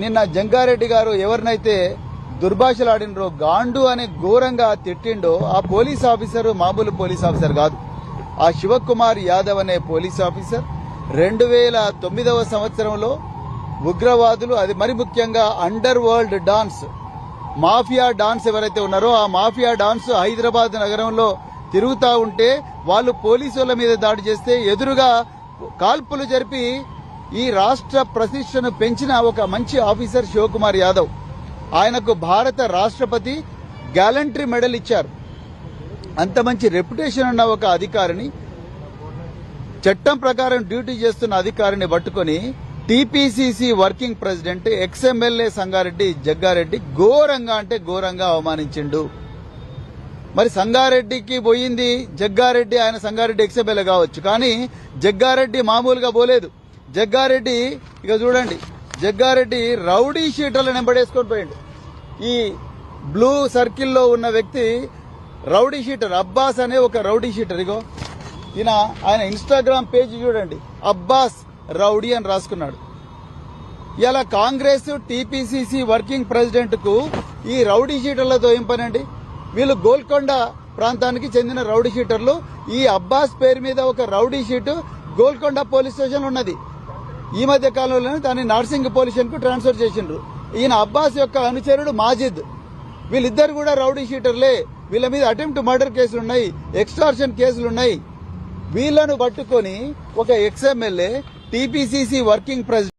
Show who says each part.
Speaker 1: నిన్న జంగారెడ్డి గారు ఎవరినైతే దుర్భాషలాడినరో గాండు అనే ఘోరంగా తిట్టిండో ఆ పోలీస్ ఆఫీసర్ మామూలు పోలీస్ ఆఫీసర్ కాదు. ఆ శివకుమార్ యాదవ్ అనే పోలీస్ ఆఫీసర్ రెండు వేల తొమ్మిదవ సంవత్సరంలో ఉగ్రవాదులు అది మరి ముఖ్యంగా underworld dons mafia dons ఎవరైతే ఉన్నారో ఆ మాఫియా డాన్స్ హైదరాబాద్ నగరంలో తిరుగుతా ఉంటే వాళ్ళు పోలీసుల మీద దాడి చేస్తే ఎదురుగా కాల్పులు జరిపి ఈ రాష్ట్ర ప్రతిష్టను పెంచిన ఒక మంచి ఆఫీసర్ శివకుమార్ యాదవ్. ఆయనకు భారత రాష్ట్రపతి గ్యాలంటరీ మెడల్ ఇచ్చారు. అంత మంచి రెప్యుటేషన్ ఉన్న ఒక అధికారిని చట్టం ప్రకారం డ్యూటీ చేస్తున్న అధికారిని పట్టుకొని TPCC working president ex MLA Sangareddy Jaggareddy ఘోరంగా అంటే ఘోరంగా అవమానించిండు. మరి సంగారెడ్డికి పోయింది జగ్గారెడ్డి ఆయన సంగారెడ్డి ఎక్స్ఎమ్మెల్యే కావచ్చు కానీ జగ్గారెడ్డి మామూలుగా పోలేదు. జగ్గారెడ్డి ఇక చూడండి జగ్గారెడ్డి రౌడీ షీటర్లు వెంబడేసుకొని పోయిండు. ఈ బ్లూ సర్కిల్లో ఉన్న వ్యక్తి రౌడీ షీటర్ అబ్బాస్ అనే ఒక రౌడీ షీటర్ ఇగో. ఈయన ఆయన ఇన్స్టాగ్రామ్ పేజ్ చూడండి అబ్బాస్ రౌడీ అని రాసుకున్నాడు. ఇలా కాంగ్రెస్ టీపీసీసీ వర్కింగ్ ప్రెసిడెంట్కు ఈ రౌడీ షీటర్లతో ఏం పనండి వీళ్ళు గోల్కొండ ప్రాంతానికి చెందిన రౌడీ షీటర్లు. ఈ అబ్బాస్ పేరు మీద ఒక rowdy sheet Golconda police station ఉన్నది. ఈ మధ్య కాలంలోనే దాన్ని నార్సింగ్ పోలీస్కు ట్రాన్స్ఫర్ చేసిండ్రు. ఈయన అబ్బాస్ యొక్క అనుచరుడు మాజిద్. వీళ్ళిద్దరు కూడా రౌడీ షీటర్లే. వీళ్ళ మీద అటెంప్ట్ మర్డర్ కేసులు ఉన్నాయి ఎక్స్టార్షన్ కేసులు ఉన్నాయి వీళ్ళను పట్టుకొని ఒక ఎక్స్ఎమ్మెల్యే టీపీసీసీ వర్కింగ్ ప్రెసిడెంట్